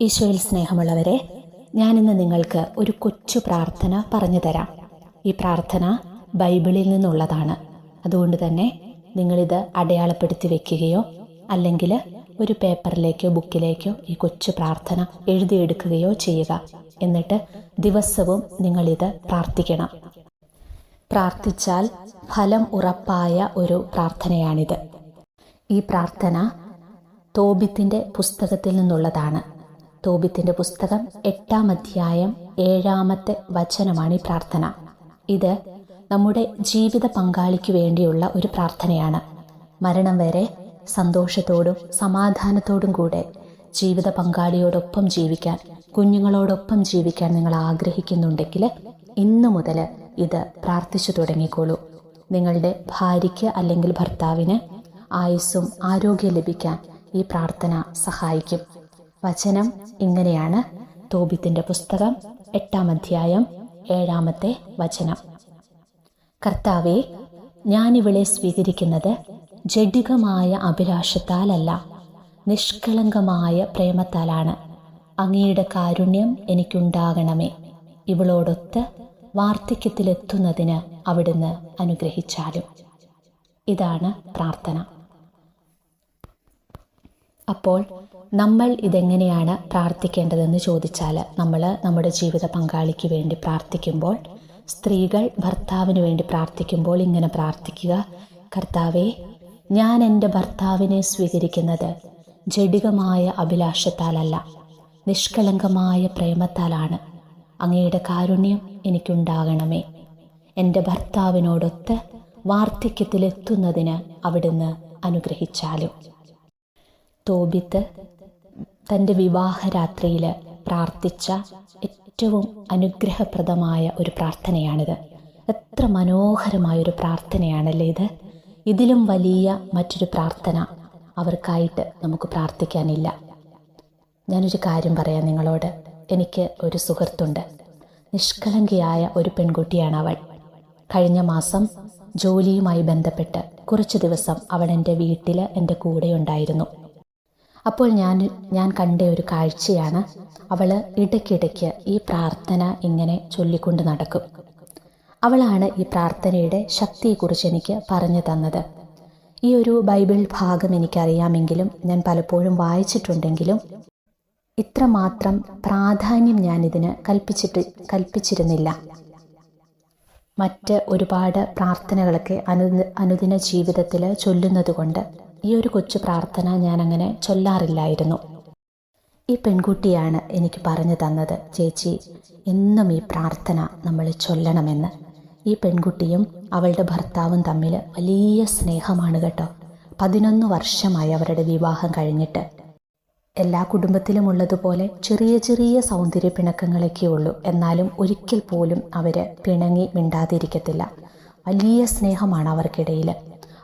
ഈശോയിൽ സ്നേഹമുള്ളവരെ ഞാനിന്ന് നിങ്ങൾക്ക് ഒരു കൊച്ചു പ്രാർത്ഥന പറഞ്ഞു തരാം. ഈ പ്രാർത്ഥന ബൈബിളിൽ നിന്നുള്ളതാണ്. അതുകൊണ്ട് തന്നെ നിങ്ങളിത് അടയാളപ്പെടുത്തി വെക്കുകയോ അല്ലെങ്കിൽ ഒരു പേപ്പറിലേക്കോ ബുക്കിലേക്കോ ഈ കൊച്ചു പ്രാർത്ഥന എഴുതിയെടുക്കുകയോ ചെയ്യുക. എന്നിട്ട് ദിവസവും നിങ്ങളിത് പ്രാർത്ഥിക്കണം. പ്രാർത്ഥിച്ചാൽ ഫലം ഉറപ്പായ ഒരു പ്രാർത്ഥനയാണിത്. ഈ പ്രാർത്ഥന തോബിത്തിന്റെ പുസ്തകത്തിൽ നിന്നുള്ളതാണ്. തോബിത്തിന്റെ പുസ്തകം എട്ടാം അധ്യായം ഏഴാമത്തെ വചനമാണ് ഈ പ്രാർത്ഥന. ഇത് നമ്മുടെ ജീവിത പങ്കാളിക്ക് വേണ്ടിയുള്ള ഒരു പ്രാർത്ഥനയാണ്. മരണം വരെ സന്തോഷത്തോടും സമാധാനത്തോടും കൂടെ ജീവിത പങ്കാളിയോടൊപ്പം ജീവിക്കാൻ കുഞ്ഞുങ്ങളോടൊപ്പം ജീവിക്കാൻ നിങ്ങൾ ആഗ്രഹിക്കുന്നുണ്ടെങ്കിൽ ഇന്നു മുതൽ ഇത് പ്രാർത്ഥിച്ചു തുടങ്ങിക്കോളൂ. നിങ്ങളുടെ ഭാര്യയ്ക്ക് അല്ലെങ്കിൽ ഭർത്താവിന് ആയുസ്സും ആരോഗ്യം ലഭിക്കാൻ ഈ പ്രാർത്ഥന സഹായിക്കും. വചനം ഇങ്ങനെയാണ്. തോബിത്തിന്റെ പുസ്തകം എട്ടാം അധ്യായം ഏഴാമത്തെ വചനം. കർത്താവെ ഞാനിവളെ സ്വീകരിക്കുന്നത് ജഡികമായ അഭിലാഷത്താലല്ല നിഷ്കളങ്കമായ പ്രേമത്താലാണ്. അങ്ങയുടെ കാരുണ്യം എനിക്കുണ്ടാകണമേ. ഇവളോടൊത്ത് വാർദ്ധക്യത്തിലെത്തുന്നതിന് അവിടുന്ന് അനുഗ്രഹിച്ചാലും. ഇതാണ് പ്രാർത്ഥന. അപ്പോൾ നമ്മൾ ഇതെങ്ങനെയാണ് പ്രാർത്ഥിക്കേണ്ടതെന്ന് ചോദിച്ചാൽ നമ്മൾ നമ്മുടെ ജീവിത പങ്കാളിക്ക് വേണ്ടി പ്രാർത്ഥിക്കുമ്പോൾ സ്ത്രീകൾ ഭർത്താവിന് വേണ്ടി പ്രാർത്ഥിക്കുമ്പോൾ ഇങ്ങനെ പ്രാർത്ഥിക്കുക. കർത്താവെ ഞാൻ എന്റെ ഭർത്താവിനെ സ്വീകരിക്കുന്നത് ജഡികമായ അഭിലാഷത്താലല്ല നിഷ്കളങ്കമായ പ്രേമത്താലാണ്. അങ്ങയുടെ കാരുണ്യം എനിക്കുണ്ടാകണമേ. എന്റെ ഭർത്താവിനോടൊത്ത് വാർദ്ധക്യത്തിലെത്തുന്നതിന് അവിടുന്ന് അനുഗ്രഹിച്ചാലും. തോബിത്ത് തന്റെ വിവാഹരാത്രിയിൽ പ്രാർത്ഥിച്ച ഏറ്റവും അനുഗ്രഹപ്രദമായ ഒരു പ്രാർത്ഥനയാണിത്. എത്ര മനോഹരമായൊരു പ്രാർത്ഥനയാണല്ലേ ഇത്. ഇതിലും വലിയ മറ്റൊരു പ്രാർത്ഥന അവർക്കായിട്ട് നമുക്ക് പ്രാർത്ഥിക്കാനില്ല. ഞാനൊരു കാര്യം പറയാം നിങ്ങളോട്. എനിക്ക് ഒരു സുഹൃത്തുണ്ട്. നിഷ്കളങ്കയായ ഒരു പെൺകുട്ടിയാണ് അവൾ കഴിഞ്ഞ മാസം ജോലിയുമായി ബന്ധപ്പെട്ട് കുറച്ച് ദിവസം അവൾ എന്റെ വീട്ടിൽ എന്റെ കൂടെ ഉണ്ടായിരുന്നു അപ്പോൾ ഞാൻ ഞാൻ കണ്ട ഒരു കാഴ്ചയാണ് അവൾ ഇടയ്ക്കിടയ്ക്ക് ഈ പ്രാർത്ഥന ഇങ്ങനെ ചൊല്ലിക്കൊണ്ട് നടക്കും. അവളാണ് ഈ പ്രാർത്ഥനയുടെ ശക്തിയെക്കുറിച്ച് എനിക്ക് പറഞ്ഞു തന്നത്. ഈ ഒരു ബൈബിൾ ഭാഗം എനിക്കറിയാമെങ്കിലും ഞാൻ പലപ്പോഴും വായിച്ചിട്ടുണ്ടെങ്കിലും ഇത്രമാത്രം പ്രാധാന്യം ഞാനിതിന് കൽപ്പിച്ചിട്ട് കൽപ്പിച്ചിരുന്നില്ല. മറ്റ് ഒരുപാട് പ്രാർത്ഥനകളൊക്കെ അനു അനുദിന ജീവിതത്തിൽ ചൊല്ലുന്നത് കൊണ്ട് ഈ ഒരു കൊച്ചു പ്രാർത്ഥന ഞാൻ അങ്ങനെ ചൊല്ലാറില്ലായിരുന്നു. ഈ പെൺകുട്ടിയാണ് എനിക്ക് പറഞ്ഞു തന്നത് ചേച്ചി എന്നും ഈ പ്രാർത്ഥന നമ്മൾ ചൊല്ലണമെന്ന്. ഈ പെൺകുട്ടിയും അവളുടെ ഭർത്താവും തമ്മിൽ വലിയ സ്നേഹമാണ് കേട്ടോ. പതിനൊന്ന് വർഷമായി അവരുടെ വിവാഹം കഴിഞ്ഞിട്ട്. എല്ലാ കുടുംബത്തിലും ഉള്ളതുപോലെ ചെറിയ ചെറിയ സൗന്ദര്യ പിണക്കങ്ങളൊക്കെ ഉള്ളൂ. എന്നാലും ഒരിക്കൽ പോലും അവർ പിണങ്ങി മിണ്ടാതിരിക്കത്തില്ല. വലിയ സ്നേഹമാണ് അവർക്കിടയിൽ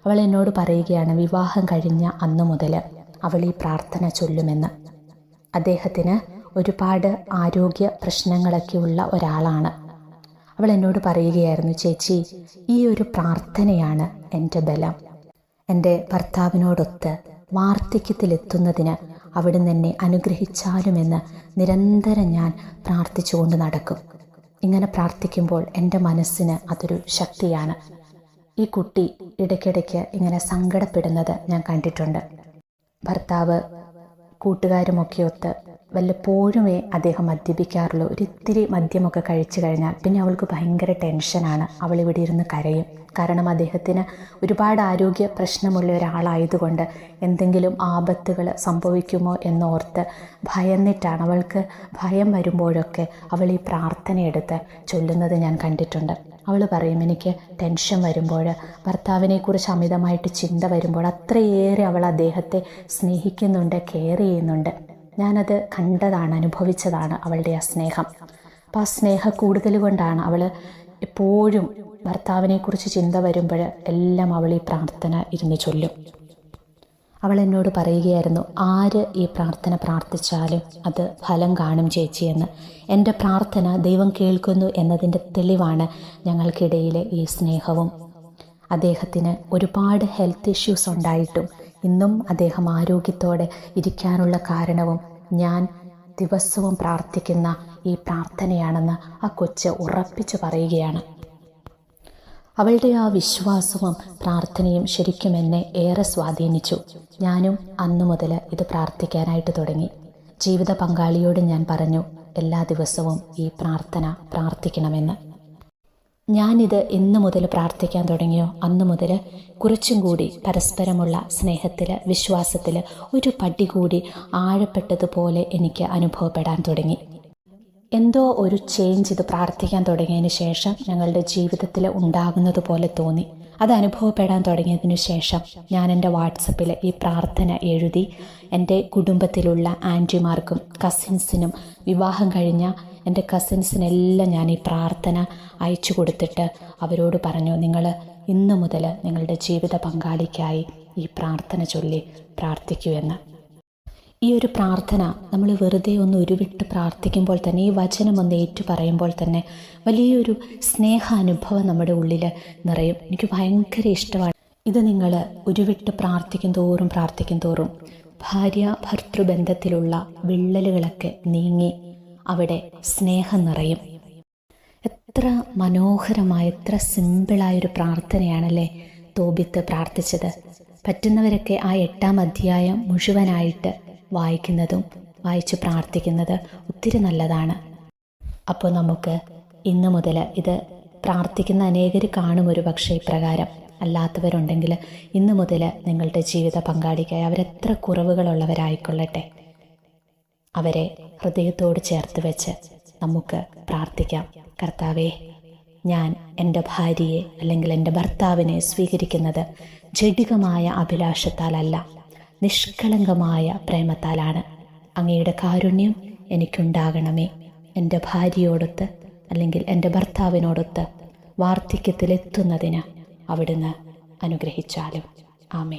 അവൾ എന്നോട് പറയുകയാണ് വിവാഹം കഴിഞ്ഞ അന്നു മുതൽ അവൾ ഈ പ്രാർത്ഥന ചൊല്ലുമെന്ന്. അദ്ദേഹത്തിന് ഒരുപാട് ആരോഗ്യ പ്രശ്നങ്ങളൊക്കെ ഉള്ള ഒരാളാണ്. അവൾ എന്നോട് പറയുകയായിരുന്നു ചേച്ചി ഈ ഒരു പ്രാർത്ഥനയാണ് എന്റെ ബലം. എന്റെ ഭർത്താവിനോടൊത്ത് വാർദ്ധക്യത്തിലെത്തുന്നതിന് അവിടുന്ന് എന്നെ അനുഗ്രഹിച്ചാലുമെന്ന് നിരന്തരം ഞാൻ പ്രാർത്ഥിച്ചുകൊണ്ട് നടക്കും. ഇങ്ങനെ പ്രാർത്ഥിക്കുമ്പോൾ എന്റെ മനസ്സിന് അതൊരു ശക്തിയാണ്. ഈ കുട്ടി ഇടയ്ക്കിടയ്ക്ക് ഇങ്ങനെ സങ്കടപ്പെടുന്നത് ഞാൻ കണ്ടിട്ടുണ്ട്. ഭർത്താവ് കൂട്ടുകാരുമൊക്കെ ഒത്ത് വല്ലപ്പോഴുമേ അദ്ദേഹം മദ്യപിക്കാറുള്ളൂ. ഒരിത്തിരി മദ്യമൊക്കെ കഴിച്ചു കഴിഞ്ഞാൽ പിന്നെ അവൾക്ക് ഭയങ്കര ടെൻഷനാണ്. അവൾ ഇവിടെ ഇരുന്ന് കരയും. കാരണം അദ്ദേഹത്തിന് ഒരുപാട് ആരോഗ്യ പ്രശ്നമുള്ള ഒരാളായതുകൊണ്ട് എന്തെങ്കിലും ആപത്തുകൾ സംഭവിക്കുമോ എന്നോർത്ത് ഭയന്നിട്ടാണ്. അവൾക്ക് ഭയം വരുമ്പോഴൊക്കെ അവൾ ഈ പ്രാർത്ഥനയെടുത്ത് ചൊല്ലുന്നത് ഞാൻ കണ്ടിട്ടുണ്ട്. അവൾ പറയും എനിക്ക് ടെൻഷൻ വരുമ്പോൾ ഭർത്താവിനെക്കുറിച്ച് അമിതമായിട്ട് ചിന്ത വരുമ്പോൾ അത്രയേറെ അവൾ അദ്ദേഹത്തെ സ്നേഹിക്കുന്നുണ്ട് കെയർ ചെയ്യുന്നുണ്ട്. ഞാനത് കണ്ടതാണ് അനുഭവിച്ചതാണ് അവളുടെ ആ സ്നേഹം. അപ്പം ആ സ്നേഹ കൂടുതൽ കൊണ്ടാണ് അവൾ എപ്പോഴും ഭർത്താവിനെക്കുറിച്ച് ചിന്ത വരുമ്പോൾ എല്ലാം അവൾ ഈ പ്രാർത്ഥന ഇരുന്ന് ചൊല്ലും. അവൾ എന്നോട് പറയുകയായിരുന്നു ആര് ഈ പ്രാർത്ഥന പ്രാർത്ഥിച്ചാലും അത് ഫലം കാണും ചേച്ചിയെന്ന് എന്റെ പ്രാർത്ഥന ദൈവം കേൾക്കുന്നു എന്നതിന്റെ തെളിവാണ് ഞങ്ങൾക്കിടയിലെ ഈ സ്നേഹവും. അദ്ദേഹത്തിന് ഒരുപാട് ഹെൽത്ത് ഇഷ്യൂസ് ഉണ്ടായിട്ടും ഇന്നും അദ്ദേഹം ആരോഗ്യത്തോടെ ഇരിക്കാനുള്ള കാരണവും ഞാൻ ദിവസവും പ്രാർത്ഥിക്കുന്ന ഈ പ്രാർത്ഥനയാണെന്ന് ആ കൊച്ച് ഉറപ്പിച്ചു പറയുകയാണ്. അവളുടെ ആ വിശ്വാസവും പ്രാർത്ഥനയും ശരിക്കും എന്നെ ഏറെ സ്വാധീനിച്ചു. ഞാനും അന്നു മുതൽ ഇത് പ്രാർത്ഥിക്കാനായിട്ട് തുടങ്ങി. ജീവിത പങ്കാളിയോട് ഞാൻ പറഞ്ഞു എല്ലാ ദിവസവും ഈ പ്രാർത്ഥന പ്രാർത്ഥിക്കണമെന്ന്. ഞാനിത് എന്നു മുതൽ പ്രാർത്ഥിക്കാൻ തുടങ്ങിയോ? അന്നു മുതൽ കുറച്ചും കൂടി പരസ്പരമുള്ള സ്നേഹത്തിൽ വിശ്വാസത്തിൽ ഒരു പടി കൂടി ആഴപ്പെട്ടതുപോലെ എനിക്ക് അനുഭവപ്പെടാൻ തുടങ്ങി. എന്തോ ഒരു ചേഞ്ച് ഇത് പ്രാർത്ഥിക്കാൻ തുടങ്ങിയതിന് ശേഷം ഞങ്ങളുടെ ജീവിതത്തിൽ ഉണ്ടാകുന്നത് പോലെ തോന്നി. അത് അനുഭവപ്പെടാൻ തുടങ്ങിയതിനു ശേഷം ഞാൻ എന്റെ വാട്സപ്പിൽ ഈ പ്രാർത്ഥന എഴുതി എന്റെ കുടുംബത്തിലുള്ള ആന്റിമാർക്കും കസിൻസിനും വിവാഹം കഴിഞ്ഞ എന്റെ കസിൻസിനെല്ലാം ഞാൻ ഈ പ്രാർത്ഥന അയച്ചു കൊടുത്തിട്ട് അവരോട് പറഞ്ഞു നിങ്ങൾ ഇന്നു മുതൽ നിങ്ങളുടെ ജീവിത പങ്കാളിക്കായി ഈ പ്രാർത്ഥന ചൊല്ലി പ്രാർത്ഥിക്കൂ എന്ന്. ഈ ഒരു പ്രാർത്ഥന നമ്മൾ വെറുതെ ഒന്ന് ഉരുവിട്ട് പ്രാർത്ഥിക്കുമ്പോൾ തന്നെ ഈ വചനം ഒന്ന് ഏറ്റു പറയുമ്പോൾ തന്നെ വലിയൊരു സ്നേഹാനുഭവം നമ്മുടെ ഉള്ളിൽ നിറയും. എനിക്ക് ഭയങ്കര ഇഷ്ടമാണ്. ഇത് നിങ്ങൾ ഉരുവിട്ട് പ്രാർത്ഥിക്കും തോറും പ്രാർത്ഥിക്കും തോറും ഭാര്യ ഭർത്തൃബന്ധത്തിലുള്ള വിള്ളലുകളൊക്കെ നീങ്ങി അവിടെ സ്നേഹം നിറയും. എത്ര മനോഹരമായ എത്ര സിമ്പിളായൊരു പ്രാർത്ഥനയാണല്ലേ തോബിത്ത് പ്രാർത്ഥിച്ചത്. പറ്റുന്നവരൊക്കെ ആ എട്ടാം അധ്യായം മുഴുവനായിട്ട് വായിക്കുന്നതും വായിച്ച് പ്രാർത്ഥിക്കുന്നത് ഒത്തിരി നല്ലതാണ്. അപ്പോൾ നമുക്ക് ഇന്ന് മുതൽ ഇത് പ്രാർത്ഥിക്കുന്ന അനേകർ കാണും ഒരു പക്ഷേ ഇപ്രകാരം. അല്ലാത്തവരുണ്ടെങ്കിൽ ഇന്ന് മുതൽ നിങ്ങളുടെ ജീവിത പങ്കാളിക്കായി അവരെത്ര കുറവുകളുള്ളവരായിക്കൊള്ളട്ടെ. അവരെ ഹൃദയത്തോട് ചേർത്ത് വെച്ച് നമുക്ക് പ്രാർത്ഥിക്കാം. കർത്താവേ ഞാൻ എന്റെ ഭാര്യയെ അല്ലെങ്കിൽ എന്റെ ഭർത്താവിനെ സ്വീകരിക്കുന്നത് ജഡികമായ അഭിലാഷത്താലല്ല. നിഷ്കളങ്കമായ പ്രേമത്താലാണ്. അങ്ങയുടെ കാരുണ്യം എനിക്കുണ്ടാകണമേ. എന്റെ ഭാര്യയോടൊത്ത് അല്ലെങ്കിൽ എന്റെ ഭർത്താവിനോടൊത്ത് വാർദ്ധക്യത്തിലെത്തുന്നതിന് അവിടുന്ന് അനുഗ്രഹിച്ചാലും. ആമേ